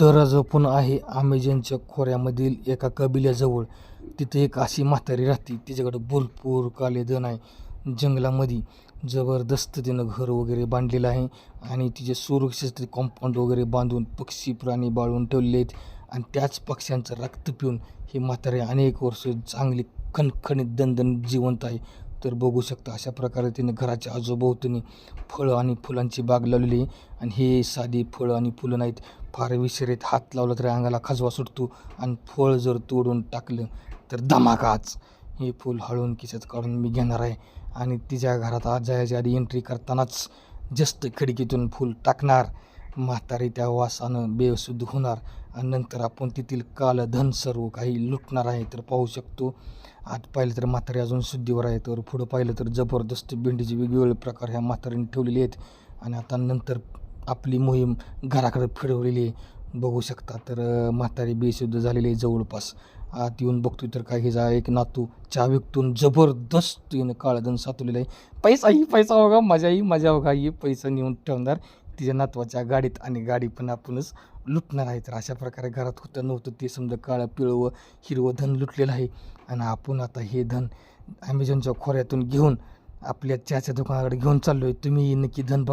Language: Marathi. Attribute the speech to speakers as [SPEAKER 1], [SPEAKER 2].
[SPEAKER 1] तर जपून आहे अमेझॉनच्या खोऱ्यामधील एका कबिल्याजवळ. तिथे एक अशी म्हातारी राहते तिच्याकडं भरपूर कालेदन आहे जंगलामध्ये. जबरदस्त तिनं घर वगैरे बांधलेलं आहे आणि तिचे सुरक्षित कॉम्पाऊंड वगैरे बांधून पक्षी प्राणी बाळून ठेवले आहेत आणि त्याच पक्ष्यांचं रक्त पिऊन ही म्हातारी अनेक वर्ष चांगली खणखणीत दणदण जिवंत आहे. तर बघू शकता अशा प्रकारे तिने घराच्या आजूभोवतीने फळं आणि फुलांची बाग लावलेली आणि हे साधी फळं आणि फुलं नाहीत फार विषारीत हात लावला तरी अंगाला खाजवा सुटतो आणि फळ जर तोडून टाकलं तर धमाकाच हे फूल हळून किचत काढून मी घेणार आहे. आणि तिच्या घरात आज जायच्या आधी एंट्री करतानाच जस्त खिडकीतून फूल टाकणार. म्हातारी त्या वासानं बेशुद्ध होणार आणि नंतर आपण तेथील कालधन सर्व काही लुटणार आहे तर पाहू शकतो. आत पाहिलं तर म्हातारी अजून शुद्धीवर आहे तर पुढं पाहिलं तर जबरदस्त भेंडीचे वेगवेगळे प्रकार ह्या म्हातारीने ठेवलेले आहेत. आणि आता नंतर आपली मोहीम घराकडे फिरवलेली आहे. बघू शकता तर म्हातारी बेशुद्ध झालेली आहे जवळपास. आत येऊन बघतोय तर काही जा एक नातू चहा विकतून जबरदस्त येऊन काळधन सातवलेलं आहे. पैसा ही पैसा होगा मजा ही मजा होगा ही पैसा नेऊन ठेवणार. तिच्या नातवाच्या गाडीत आणि गाडी पण आपणच लुटणार आहे. तर अशा प्रकारे घरात होतं नव्हतं ते समजा काळं पिळवं हिरवं धन लुटलेलं आहे. आणि आपण आता हे धन ॲमेझॉनच्या खोऱ्यातून घेऊन आपल्या चहाच्या दुकानाकडे घेऊन चाललो आहे तुम्ही नक्की धन बघा.